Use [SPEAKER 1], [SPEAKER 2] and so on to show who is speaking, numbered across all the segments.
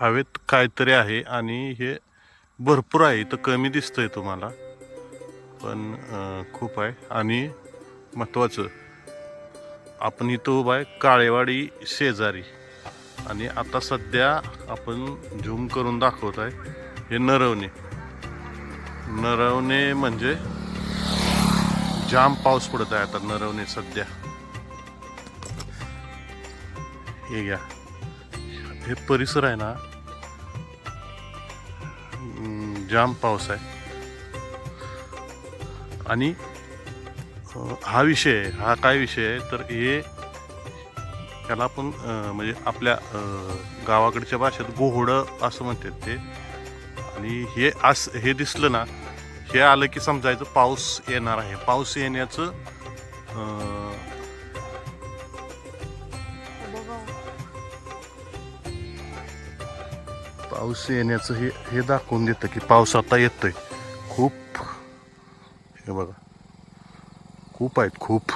[SPEAKER 1] हवेत काहीतरी आहे आणि हे भरपूर आहे. इथं कमी दिसतंय तुम्हाला. पण खूप आहे. आणि महत्त्वाचं आपण इथं उभा आहे काळेवाडी शेजारी. आणि आता सध्या आपण झूम करून दाखवत आहे हे नरवणे. नरवणे म्हणजे जाम पाऊस पडत आहे आता नरवणे सध्या. हे घ्या. हे परिसर आहे ना जाम पाऊस आहे. आणि हा विषय आहे हा काय विषय आहे? तर हे त्याला आपण म्हणजे आपल्या गावाकडच्या भाषेत गोहडं असं म्हणतात ते. आणि हे आस हे दिसलं ना हे आलं की समजायचं पाऊस येणार आहे. पाऊस येण्याचं पाऊस येण्याचं हे हे दाखवून देतं की पाऊस आता येतोय. खूप हे बघा. खूप आहेत खूप.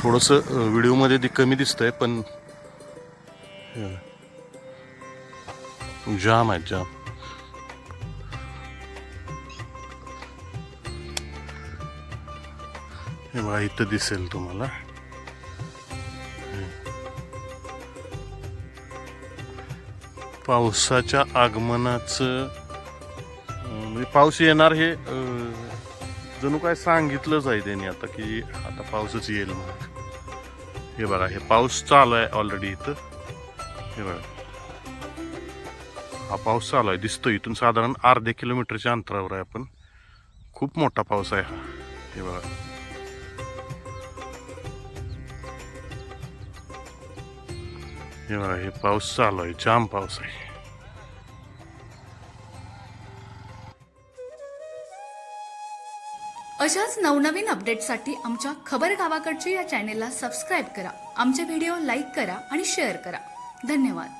[SPEAKER 1] थोडस व्हिडिओमध्ये ते कमी दिसतंय पण जाम आहेत जाम. हे बघा इथं दिसेल तुम्हाला. पावसाच्या आगमनाचं म्हणजे पाऊस येणार हे जणू काय सांगितलंच आहे त्यांनी आता की आता पाऊसच येईल मग हे बघा हे पाऊस चालू आहे ऑलरेडी इथं. हे बघा. हा पाऊस चालू आहे दिसतो इथून साधारण अर्ध्या किलोमीटरच्या अंतरावर आहे आपण. खूप मोठा पाऊस आहे हा. हे बघा. हे हे पाऊस चालू आहे जाम पाऊस आहे
[SPEAKER 2] अशाच नवनवीन अपडेटसाठी आमच्या खबर गावाकडच्या या चॅनेलला सबस्क्राईब करा. आमचे व्हिडिओ लाईक करा आणि शेअर करा. धन्यवाद.